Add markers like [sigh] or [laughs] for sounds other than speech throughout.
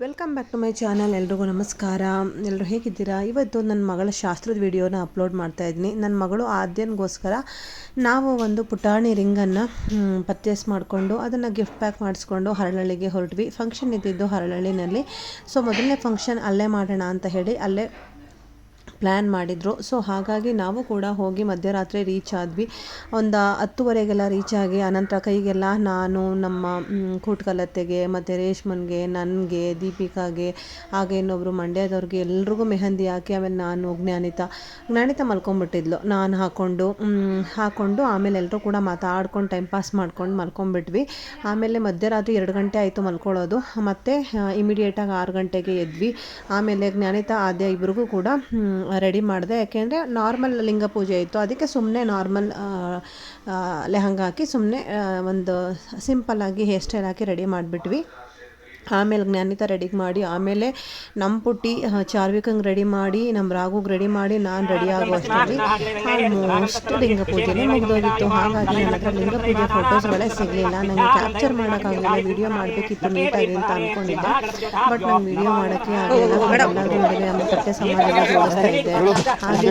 Welcome back to my channel ಎಲ್ರಿಗೂ ನಮಸ್ಕಾರ. ಎಲ್ಲರೂ ಹೇಗಿದ್ದೀರಾ? ಇವತ್ತು ನನ್ನ ಮಗಳ ಶಾಸ್ತ್ರದ ವಿಡಿಯೋನ ಅಪ್ಲೋಡ್ ಮಾಡ್ತಾ ಇದ್ದೀನಿ. ನನ್ನ ಮಗಳು ಆದ್ಯನಿಗೋಸ್ಕರ ನಾವು ಒಂದು ಪುಟಾಣಿ ರಿಂಗನ್ನು ಪರ್ಚೇಸ್ ಮಾಡಿಕೊಂಡು ಅದನ್ನು ಗಿಫ್ಟ್ ಪ್ಯಾಕ್ ಮಾಡಿಸ್ಕೊಂಡು ಹರಳಳ್ಳಿಗೆ ಹೊರಟ್ವಿ. ಫಂಕ್ಷನ್ ಇದ್ದಿದ್ದು ಹರಳಳ್ಳಿನಲ್ಲಿ. ಸೊ ಮೊದಲನೇ ಫಂಕ್ಷನ್ ಅಲ್ಲೇ ಮಾಡೋಣ ಅಂತ ಹೇಳಿ ಅಲ್ಲೇ ಪ್ಲ್ಯಾನ್ ಮಾಡಿದರು. ಸೊ, ಹಾಗಾಗಿ ನಾವು ಕೂಡ ಹೋಗಿ ಮಧ್ಯರಾತ್ರಿ ರೀಚ್ ಆದ್ವಿ. ಒಂದು ಹತ್ತುವರೆಗೆಲ್ಲ ರೀಚ್ ಆಗಿ ಅನಂತರ ಕೈಗೆಲ್ಲ ನಾನು, ನಮ್ಮ ಕೂಟ್ಕಲತ್ತೆಗೆ ಮತ್ತು ರೇಷ್ಮನ್ಗೆ, ನನಗೆ, ದೀಪಿಕಾಗೆ, ಹಾಗೆ ಇನ್ನೊಬ್ಬರು ಮಂಡ್ಯದವ್ರಿಗೆ ಎಲ್ರಿಗೂ ಮೆಹಂದಿ ಹಾಕಿ, ಆಮೇಲೆ ನಾನು ಜ್ಞಾನಿತ. ಜ್ಞಾನಿತ ಮಲ್ಕೊಂಬಿಟ್ಟಿದ್ಲು. ನಾನು ಹಾಕ್ಕೊಂಡು ಹಾಕ್ಕೊಂಡು ಆಮೇಲೆ ಎಲ್ಲರೂ ಕೂಡ ಮಾತಾಡ್ಕೊಂಡು ಟೈಮ್ ಪಾಸ್ ಮಾಡ್ಕೊಂಡು ಮಲ್ಕೊಂಬಿಟ್ವಿ. ಆಮೇಲೆ ಮಧ್ಯರಾತ್ರಿ ಎರಡು ಗಂಟೆ ಆಯಿತು ಮಲ್ಕೊಳ್ಳೋದು ಮತ್ತು ಇಮಿಡಿಯೇಟಾಗಿ ಆರು ಗಂಟೆಗೆ ಎದ್ವಿ. ಆಮೇಲೆ ಜ್ಞಾನಿತ, ಆದ್ಯ ಇಬ್ರಿಗೂ ಕೂಡ ರೆಡಿ ಮಾಡಿದೆ. ಯಾಕೆಂದರೆ ನಾರ್ಮಲ್ ಲಿಂಗ ಪೂಜೆ ಇತ್ತು. ಅದಕ್ಕೆ ಸುಮ್ಮನೆ ನಾರ್ಮಲ್ ಲೆಹಂಗ ಹಾಕಿ ಸುಮ್ಮನೆ ಒಂದು ಸಿಂಪಲ್ಲಾಗಿ ಹೇರ್ ಸ್ಟೈಲ್ ಹಾಕಿ ರೆಡಿ ಮಾಡಿಬಿಟ್ವಿ. ಆಮೇಲೆ ಜ್ಞಾನಿತ ರೆಡಿ ಮಾಡಿ ಆಮೇಲೆ ನಮ್ಮ ಪುಟ್ಟಿ ಚಾರ್ವಿಕಂಗೆ ರೆಡಿ ಮಾಡಿ ನಮ್ಮ ರಾಗುಗೆ ರೆಡಿ ಮಾಡಿ ನಾನು ರೆಡಿ ಆಗುವಷ್ಟರಲ್ಲಿ ಆಲ್ಮೋಸ್ಟ್ ಲಿಂಗ ಪೂಜೆನೇ ಮುಗಿದೋಗಿತ್ತು. ಹಾಗಾಗಿ ನನ್ನ ಹತ್ರ ಲಿಂಗ ಪೂಜೆ ಫೋಟೋಸ್ಗಳೇ ಸಿಗಲಿಲ್ಲ. ನನಗೆ ಕ್ಯಾಪ್ಚರ್ ಮಾಡೋಕ್ಕಾಗಲಿಲ್ಲ ವಿಡಿಯೋ ಮಾಡಬೇಕಿತ್ತು ನೀಟಾಗಿ ಅಂತ ಅಂದ್ಕೊಂಡಿದ್ದೆ ಬಟ್ ನಾನು ವಿಡಿಯೋ ಮಾಡೋಕ್ಕೆ ಆಗಲಿಲ್ಲ. ನಡುವೆ ನಮ್ಮ ಕಟ್ಟೆ ಸಮಾಜ ಜೋಡಿಸ್ತಾ ಇದ್ದೆ ಹಾಗೆ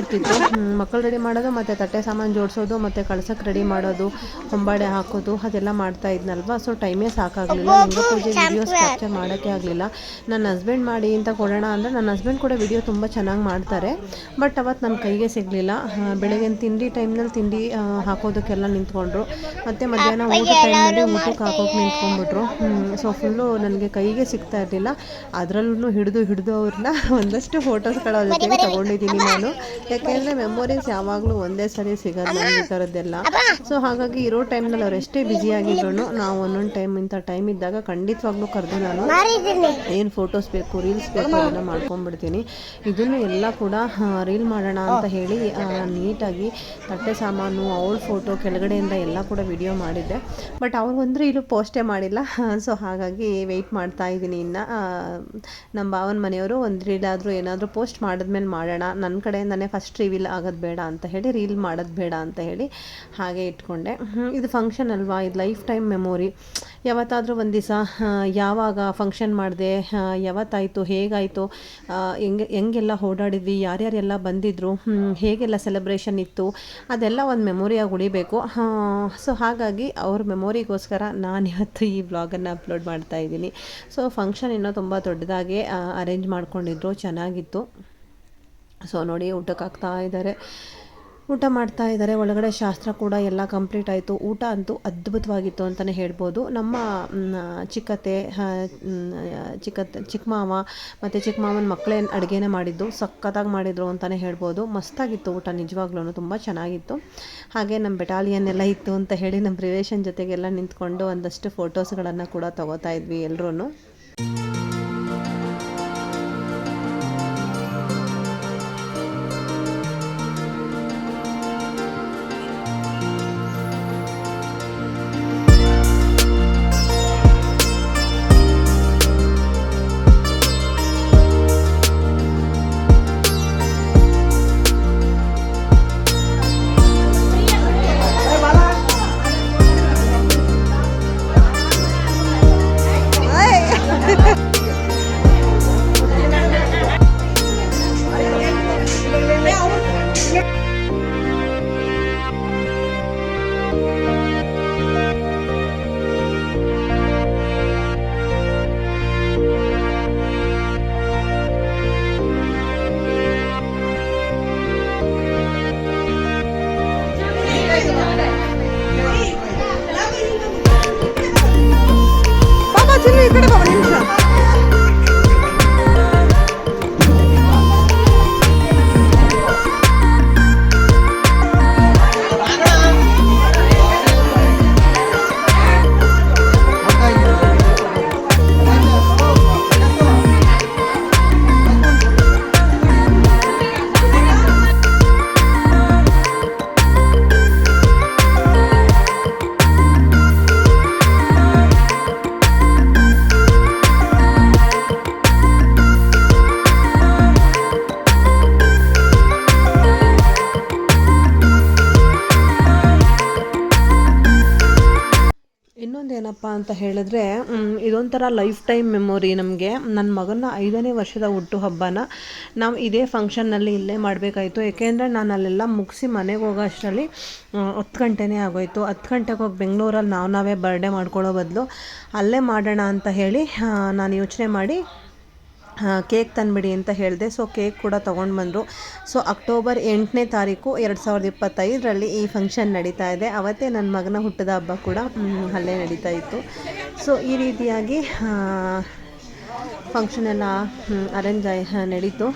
ಇರ್ತಿತ್ತು. ಮಕ್ಕಳು ರೆಡಿ ಮಾಡೋದು ಮತ್ತು ತಟ್ಟೆ ಸಾಮಾನು ಜೋಡಿಸೋದು ಮತ್ತು ಕಳ್ಸಕ್ಕೆ ರೆಡಿ ಮಾಡೋದು ಹೊಂಬಾಡೆ ಹಾಕೋದು ಅದೆಲ್ಲ ಮಾಡ್ತಾ ಇದ್ನಲ್ವಾ? ಸೊ ಟೈಮೇ ಸಾಕಾಗಲಿಲ್ಲ. ಲಿಂಗ ಪೂಜೆ ವಿಡಿಯೋಸ್ ಕ್ಯಾಪ್ಚರ್ ಮಾಡೋಕ್ಕೆ ಆಗಲಿಲ್ಲ. ನನ್ನ ಹಸ್ಬೆಂಡ್ ಮಾಡಿ ಅಂತ ಕೊಡೋಣ ಅಂದರೆ ನನ್ನ ಹಸ್ಬೆಂಡ್ ಕೂಡ ವಿಡಿಯೋ ತುಂಬ ಚೆನ್ನಾಗಿ ಮಾಡ್ತಾರೆ. ಬಟ್ ಅವತ್ತು ನನ್ನ ಕೈಗೆ ಸಿಗಲಿಲ್ಲ. ಬೆಳಗ್ಗೆ ತಿಂಡಿ ಟೈಮ್ನಲ್ಲಿ ತಿಂಡಿ ಹಾಕೋದಕ್ಕೆಲ್ಲ ನಿಂತ್ಕೊಂಡ್ರು. ಮತ್ತು ಮಧ್ಯಾಹ್ನ ಊಟ ಟೈಮ್ನಲ್ಲಿ ಊಟಕ್ಕೆ ಹಾಕೋಕೆ ನಿಂತ್ಕೊಂಡ್ಬಿಟ್ರು. ಸೊ ಫುಲ್ಲು ನನಗೆ ಕೈಗೆ ಸಿಗ್ತಾ ಇರಲಿಲ್ಲ. ಅದರಲ್ಲೂ ಹಿಡಿದು ಹಿಡಿದು ಅವ್ರನ್ನ ಒಂದಷ್ಟು ಫೋಟೋಸ್ಗಳ ಜೊತೆಗೆ ತೊಗೊಂಡಿದ್ದೀನಿ ನಾನು. ಯಾಕೆಂದರೆ ಮೆಮೊರೀಸ್ ಯಾವಾಗಲೂ ಒಂದೇ ಸರಿ ಸಿಗೋದು ನನಗೆ ಈ ಥರದ್ದೆಲ್ಲ ಸೊ ಹಾಗಾಗಿ ಇರೋ ಟೈಮ್ನಲ್ಲಿ ಅವ್ರು ಎಷ್ಟೇ ಬ್ಯುಸಿಯಾಗಿದ್ರು ನಾವು ಒಂದೊಂದು ಟೈಮ್ ಇಂಥ ಟೈಮ್ ಇದ್ದಾಗ ಖಂಡಿತವಾಗ್ಲೂ ಕರೆದು ನಾನು ಏನು ಫೋಟೋಸ್ ಬೇಕು ರೀಲ್ಸ್ ಬೇಕು ಅದನ್ನು ಮಾಡ್ಕೊಂಡ್ಬಿಡ್ತೀನಿ. ಇದನ್ನು ಎಲ್ಲ ಕೂಡ ರೀಲ್ ಮಾಡೋಣ ಅಂತ ಹೇಳಿ ನೀಟಾಗಿ ತಟ್ಟೆ ಸಾಮಾನು ಅವಳ ಫೋಟೋ ಕೆಳಗಡೆಯಿಂದ ಎಲ್ಲ ಕೂಡ ವಿಡಿಯೋ ಮಾಡಿದ್ದೆ. ಬಟ್ ಅವ್ರಿಗೊಂದ್ರೆ ಇಲ್ಲೂ ಪೋಸ್ಟೇ ಮಾಡಿಲ್ಲ. ಸೊ ಹಾಗಾಗಿ ವೆಯ್ಟ್ ಮಾಡ್ತಾ ಇದ್ದೀನಿ ಇನ್ನು. ನಮ್ಮ ಭಾವನ ಮನೆಯವರು ಒಂದು ರೀಲ್ ಆದರೂ ಏನಾದರೂ ಪೋಸ್ಟ್ ಮಾಡಿದ್ಮೇಲೆ ಮಾಡೋಣ. ನನ್ನ ಕಡೆಯಿಂದನೇ ಫಸ್ಟ್ ರಿವೀಲ್ ಆಗೋದು ಬೇಡ ಅಂತ ಹೇಳಿ ರೀಲ್ ಮಾಡೋದು ಬೇಡ ಅಂತ ಹೇಳಿ ಹಾಗೆ ಇಟ್ಕೊಂಡೆ. ಇದು ಫಂಕ್ಷನ್ ಅಲ್ವಾ? ಇದು ಲೈಫ್ ಟೈಮ್ ಮೆಮೊರಿ ಯಾವತ್ತಾದರೂ ಒಂದು ದಿವಸ ಯಾವಾಗ ಫಂಕ್ಷನ್ ಮಾಡಿದೆ ಯಾವತ್ತಾಯಿತು, ಹೇಗಾಯಿತು ಹೆಂಗೆ, ಹೆಂಗೆಲ್ಲ ಓಡಾಡಿದ್ವಿ, ಯಾರ್ಯಾರೆಲ್ಲ ಬಂದಿದ್ದರು ಹೇಗೆಲ್ಲ ಸೆಲೆಬ್ರೇಷನ್ ಇತ್ತು, ಅದೆಲ್ಲ ಒಂದು ಮೆಮೊರಿಯಾಗಿ ಉಳಿಬೇಕು. ಸೊ ಹಾಗಾಗಿ ಅವ್ರ ಮೆಮೊರಿಗೋಸ್ಕರ ನಾನು ಇವತ್ತು ಈ ಬ್ಲಾಗನ್ನು ಅಪ್ಲೋಡ್ ಮಾಡ್ತಾ ಇದ್ದೀನಿ. ಸೊ ಫಂಕ್ಷನ್ ಇನ್ನೂ ತುಂಬ ದೊಡ್ಡದಾಗಿ ಅರೇಂಜ್ ಮಾಡ್ಕೊಂಡಿದ್ರು, ಚೆನ್ನಾಗಿತ್ತು. ಸೊ ನೋಡಿ ಊಟಕ್ಕೆ ಆಗ್ತಾ ಇದ್ದಾರೆ ಊಟ ಮಾಡ್ತಾ ಇದ್ದಾರೆ. ಒಳಗಡೆ ಶಾಸ್ತ್ರ ಕೂಡ ಎಲ್ಲ ಕಂಪ್ಲೀಟ್ ಆಯಿತು. ಊಟ ಅಂತೂ ಅದ್ಭುತವಾಗಿತ್ತು ಅಂತಲೇ ಹೇಳ್ಬೋದು. ನಮ್ಮ ಚಿಕ್ಕತ್ತೆ ಚಿಕ್ಕತ್ತೆ ಚಿಕ್ಕ ಮಾವ ಮತ್ತು ಚಿಕ್ಕ ಮಾವನ ಮಕ್ಕಳೇ ಅಡುಗೆನೇ ಮಾಡಿದ್ದು. ಸಖತ್ತಾಗಿ ಮಾಡಿದರು ಅಂತಲೇ ಹೇಳ್ಬೋದು. ಮಸ್ತಾಗಿತ್ತು ಊಟ ನಿಜವಾಗ್ಲೂ ತುಂಬ ಚೆನ್ನಾಗಿತ್ತು. ಹಾಗೆ ನಮ್ಮ ಬೆಟಾಲಿಯನ್ ಎಲ್ಲ ಇತ್ತು ಅಂತ ಹೇಳಿ ನಮ್ಮ ರಿಲೇಷನ್ ಜೊತೆಗೆಲ್ಲ ನಿಂತ್ಕೊಂಡು ಒಂದಷ್ಟು ಫೋಟೋಸ್ಗಳನ್ನು ಕೂಡ ತೊಗೋತಾ ಇದ್ವಿ ಎಲ್ಲರೂ ಅಂತ ಹೇಳಿದ್ರೆ ಇದೊಂಥರ ಲೈಫ್ ಟೈಮ್ ಮೆಮೊರಿ ನಮಗೆ. ನನ್ನ ಮಗನ ಐದನೇ ವರ್ಷದ ಹುಟ್ಟುಹಬ್ಬನ ನಾವು ಇದೇ ಫಂಕ್ಷನ್ನಲ್ಲಿ ಇಲ್ಲೇ ಮಾಡಬೇಕಾಯಿತು. ಏಕೆಂದರೆ ನಾನು ಅಲ್ಲೆಲ್ಲ ಮುಗಿಸಿ ಮನೆಗೆ ಹೋಗೋ ಅಷ್ಟರಲ್ಲಿ ಹತ್ತು ಗಂಟೆನೇ ಆಗೋಯ್ತು. ಹತ್ತು ಗಂಟೆಗೆ ಹೋಗಿ ಬೆಂಗಳೂರಲ್ಲಿ ನಾವು ನಾವೇ ಬರ್ಡೇ ಮಾಡ್ಕೊಳ್ಳೋ ಬದಲು ಅಲ್ಲೇ ಮಾಡೋಣ ಅಂತ ಹೇಳಿ ನಾನು ಯೋಚನೆ ಮಾಡಿ ಕೇಕ್ ತಂದುಬಿಡಿ ಅಂತ ಹೇಳಿದೆ. ಸೊ ಕೇಕ್ ಕೂಡ ತೊಗೊಂಡು ಬಂದರು. ಸೊ ಅಕ್ಟೋಬರ್ ಎಂಟನೇ ತಾರೀಕು ಎರಡು ಸಾವಿರದ ಇಪ್ಪತ್ತೈದರಲ್ಲಿ ಈ ಫಂಕ್ಷನ್ ನಡೀತಾ ಇದೆ. ಅವತ್ತೇ ನನ್ನ ಮಗನ ಹುಟ್ಟದ ಹಬ್ಬ ಕೂಡ ಅಲ್ಲೇ ನಡೀತಾ ಇತ್ತು. ಸೊ ಈ ರೀತಿಯಾಗಿ ಫಂಕ್ಷನ್ ಎಲ್ಲ ಅರೇಂಜ್ ಆಯ್ ನಡೀತು.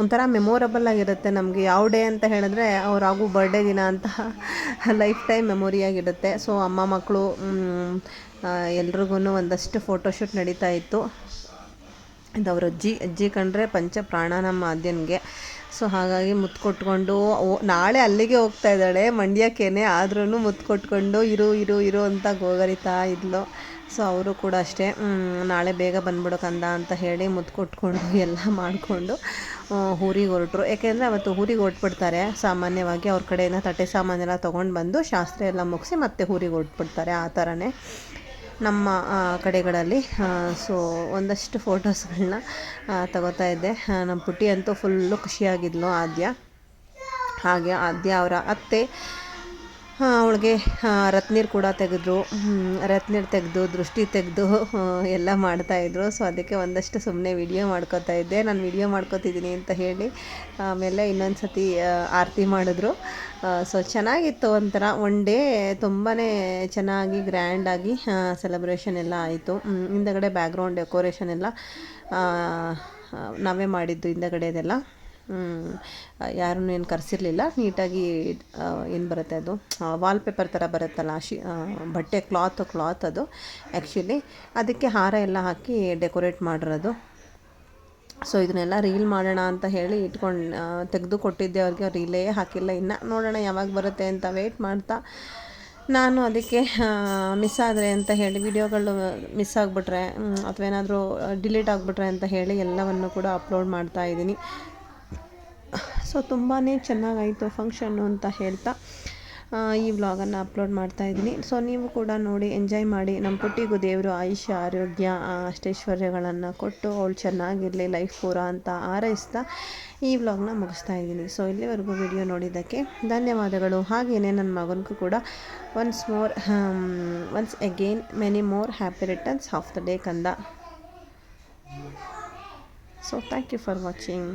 ಒಂಥರ ಮೆಮೊರಬಲ್ ಆಗಿರುತ್ತೆ ನಮಗೆ. ಯಾವ ಡೇ ಅಂತ ಹೇಳಿದ್ರೆ ಅವ್ರು ಆಗು ಬರ್ಡೇ ದಿನ ಅಂತ ಲೈಫ್ ಟೈಮ್ ಮೆಮೊರಿಯಾಗಿರುತ್ತೆ ಸೊ ಅಮ್ಮ ಮಕ್ಕಳು ಎಲ್ರಿಗೂ ಒಂದಷ್ಟು ಫೋಟೋಶೂಟ್ ನಡೀತಾ ಇತ್ತು. ಇದು ಅವ್ರ ಅಜ್ಜಿ ಅಜ್ಜಿ ಕಂಡ್ರೆ ಪಂಚ ಪ್ರಾಣ ನಮ್ಮ ಆದ್ಯನ್ಗೆ ಸೊ ಹಾಗಾಗಿ ಮುತ್ತು ಕೊಟ್ಕೊಂಡು ನಾಳೆ ಅಲ್ಲಿಗೆ ಹೋಗ್ತಾ ಇದ್ದಾಳೆ ಮಂಡ್ಯಕ್ಕೇನೆ ಆದ್ರೂ ಮುತ್ತು ಕೊಟ್ಕೊಂಡು ಇರು ಇರು ಇರು ಅಂತ ಗೋಗರಿತಾ ಇದ್ಲು. ಸೊ ಅವರು ಕೂಡ ಅಷ್ಟೇ ನಾಳೆ ಬೇಗ ಬಂದ್ಬಿಡು ಕಂದ ಅಂತ ಹೇಳಿ ಮುತ್ತು ಕೊಟ್ಕೊಂಡು [laughs] ಎಲ್ಲ ಮಾಡಿಕೊಂಡು ಊರಿಗೆ ಹೊರಟ್ರು. ಯಾಕೆಂದರೆ ಅವತ್ತು ಊರಿಗೆ ಹೊರಟ್ಬಿಡ್ತಾರೆ. ಸಾಮಾನ್ಯವಾಗಿ ಅವ್ರ ಕಡೆಯಿಂದ ತಟ್ಟೆ ಸಾಮಾನೆಲ್ಲ ತೊಗೊಂಡು ಬಂದು ಶಾಸ್ತ್ರ ಎಲ್ಲ ಮುಗಿಸಿ ಮತ್ತೆ ಊರಿಗೆ ಹೊರಟ್ಬಿಡ್ತಾರೆ ಆ ಥರನೇ. ನಮ್ಮ ಕಡೆಗಳಲ್ಲಿ ಸೊ ಒಂದಷ್ಟು ಫೋಟೋಸ್ಗಳನ್ನ ತಗೋತಾ ಇದ್ದೆ. ನಮ್ಮ ಪುಟ್ಟಿ ಅಂತೂ ಫುಲ್ಲು ಖುಷಿಯಾಗಿದ್ಲು ಆದ್ಯ. ಹಾಗೆ ಆದ್ಯ ಅವರ ಅತ್ತೆ ಅವಳಿಗೆ ರತ್ನೀರು ಕೂಡ ತೆಗೆದ್ರು. ರತ್ನೀರು ತೆಗೆದು, ದೃಷ್ಟಿ ತೆಗೆದು ಎಲ್ಲ ಮಾಡ್ತಾಯಿದ್ರು ಸೊ ಅದಕ್ಕೆ ಒಂದಷ್ಟು ಸುಮ್ಮನೆ ವಿಡಿಯೋ ಮಾಡ್ಕೋತಾ ಇದ್ದೆ. ನಾನು ವಿಡಿಯೋ ಮಾಡ್ಕೋತಿದ್ದೀನಿ ಅಂತ ಹೇಳಿ, ಆಮೇಲೆ ಇನ್ನೊಂದು ಸತಿ ಆರತಿ ಮಾಡಿದ್ರು. ಸೊ ಚೆನ್ನಾಗಿತ್ತು ಒಂಥರ. ಒನ್ ಡೇ ತುಂಬಾ ಚೆನ್ನಾಗಿ ಗ್ರ್ಯಾಂಡಾಗಿ ಸೆಲೆಬ್ರೇಷನ್ ಎಲ್ಲ ಆಯಿತು. ಹಿಂದಗಡೆ ಬ್ಯಾಕ್ಗ್ರೌಂಡ್ ಡೆಕೋರೇಷನ್ ಎಲ್ಲ ನಾವೇ ಮಾಡಿದ್ದು ಹಿಂದಗಡೆದೆಲ್ಲ. ಯಾರನ್ನು ಏನು ಕರೆಸಿರ್ಲಿಲ್ಲ. ನೀಟಾಗಿ ಏನು ಬರುತ್ತೆ ಅದು? ವಾಲ್ಪೇಪರ್ ಥರ ಬರುತ್ತಲ್ಲ, ಶಿ ಬಟ್ಟೆ ಕ್ಲಾತ್ ಕ್ಲಾತ್ ಅದು ಆ್ಯಕ್ಚುಲಿ ಅದಕ್ಕೆ ಹಾರ ಎಲ್ಲ ಹಾಕಿ ಡೆಕೋರೇಟ್ ಮಾಡಿರೋದು. ಸೊ ಇದನ್ನೆಲ್ಲ ರೀಲ್ ಮಾಡೋಣ ಅಂತ ಹೇಳಿ ಇಟ್ಕೊಂಡು ತೆಗೆದು ಕೊಟ್ಟಿದ್ದೆ ಅವ್ರಿಗೆ. ರೀಲೇ ಹಾಕಿಲ್ಲ. ಇನ್ನು ನೋಡೋಣ ಯಾವಾಗ ಬರುತ್ತೆ ಅಂತ ವೆಯ್ಟ್ ಮಾಡ್ತಾ. ನಾನು ಅದಕ್ಕೆ ಮಿಸ್ ಆದರೆ ಅಂತ ಹೇಳಿ, ವಿಡಿಯೋಗಳು ಮಿಸ್ ಆಗಿಬಿಟ್ರೆ ಅಥವಾ ಏನಾದರೂ ಡಿಲೀಟ್ ಆಗಿಬಿಟ್ರೆ ಅಂತ ಹೇಳಿ ಎಲ್ಲವನ್ನು ಕೂಡ ಅಪ್ಲೋಡ್ ಮಾಡ್ತಾ ಇದ್ದೀನಿ. ಸೊ ತುಂಬಾ ಚೆನ್ನಾಗಾಯಿತು ಫಂಕ್ಷನ್ನು ಅಂತ ಹೇಳ್ತಾ ಈ ವ್ಲಾಗನ್ನು ಅಪ್ಲೋಡ್ ಮಾಡ್ತಾ ಇದ್ದೀನಿ. ಸೊ ನೀವು ಕೂಡ ನೋಡಿ ಎಂಜಾಯ್ ಮಾಡಿ. ನಮ್ಮ ಪುಟ್ಟಿಗೂ ದೇವರು ಆಯುಷ್ಯ, ಆರೋಗ್ಯ ಅಷ್ಟೈಶ್ವರ್ಯಗಳನ್ನು ಕೊಟ್ಟು ಅವಳು ಚೆನ್ನಾಗಿರಲಿ ಲೈಫ್ ಪೂರ ಅಂತ ಹಾರೈಸ್ತಾ ಈ ವ್ಲಾಗ್ನ ಮುಗಿಸ್ತಾ ಇದ್ದೀನಿ. ಸೊ ಇಲ್ಲಿವರೆಗೂ ವಿಡಿಯೋ ನೋಡಿದ್ದಕ್ಕೆ ಧನ್ಯವಾದಗಳು. ಹಾಗೆಯೇ ನನ್ನ ಮಗನಿಗೂ ಕೂಡ once more once again many more happy returns of the day ಕಂದ. So thank you for watching